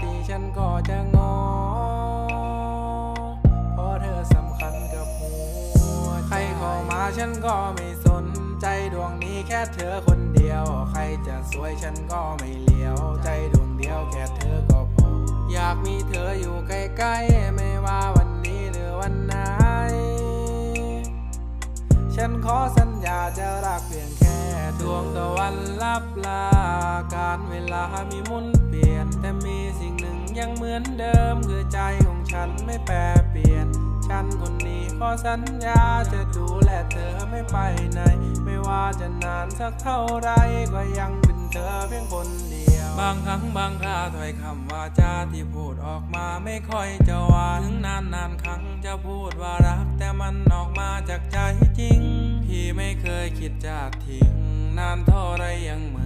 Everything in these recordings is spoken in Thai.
ตีฉันก็จะงอ เพราะเธอสำคัญกับหัวใครเข้ามาฉันก็ไม่สนใจดวงนี้แค่เธอคนเดียว ใครจะสวยฉันก็ไม่เลี้ยว ใจดวงเดียวแค่เธอก็พอ อยากมีเธออยู่ใกล้ๆ ไม่ว่าวันนี้หรือวันไหน ฉันขอสัญญาจะรักเพียงแค่ ดวงตะวันลับลา การเวลามีมุน ลี่ยน แต่มีสิ่งหนึ่งยังเหมือนเดิม คือใจของฉันไม่แปรเปลี่ยน ฉันคนนี้ขอสัญญาจะดูแลเธอไม่ไปไหน ไม่ว่าจะนานสักเท่าไรก็ยังเป็นเธอเพียงคนเดียว บางครั้งบางคราถ้อยคำว่าจาที่พูดออกมาไม่ค่อยจะหวานถึงนานนานครั้งจะพูดว่ารัก แต่มันออกมาจากใจจริงพี่ไม่เคยคิดจะทิ้งนานเท่าไรยังเหมือน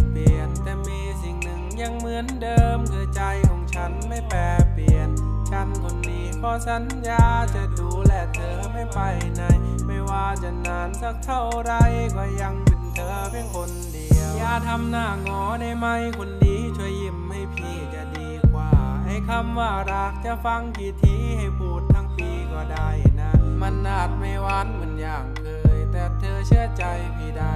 ่ง ยังเหมือนเดิมคือใจของฉันไม่แปรเปลี่ยน ฉันคนนี้ขอสัญญาจะดูแลเธอไม่ไปไหน ไม่ว่าจะนานสักเท่าไรก็ยังเป็นเธอเพียงคนเดียว อย่าทำหน้างอได้ไหมคนดีช่วยยิ้มให้พี่จะดีกว่า ให้คำว่ารักจะฟังกี่ทีให้พูดทั้งปีก็ได้นะ มันอาจไม่หวานเหมือนอย่างเคย แต่เธอเชื่อใจพี่ได้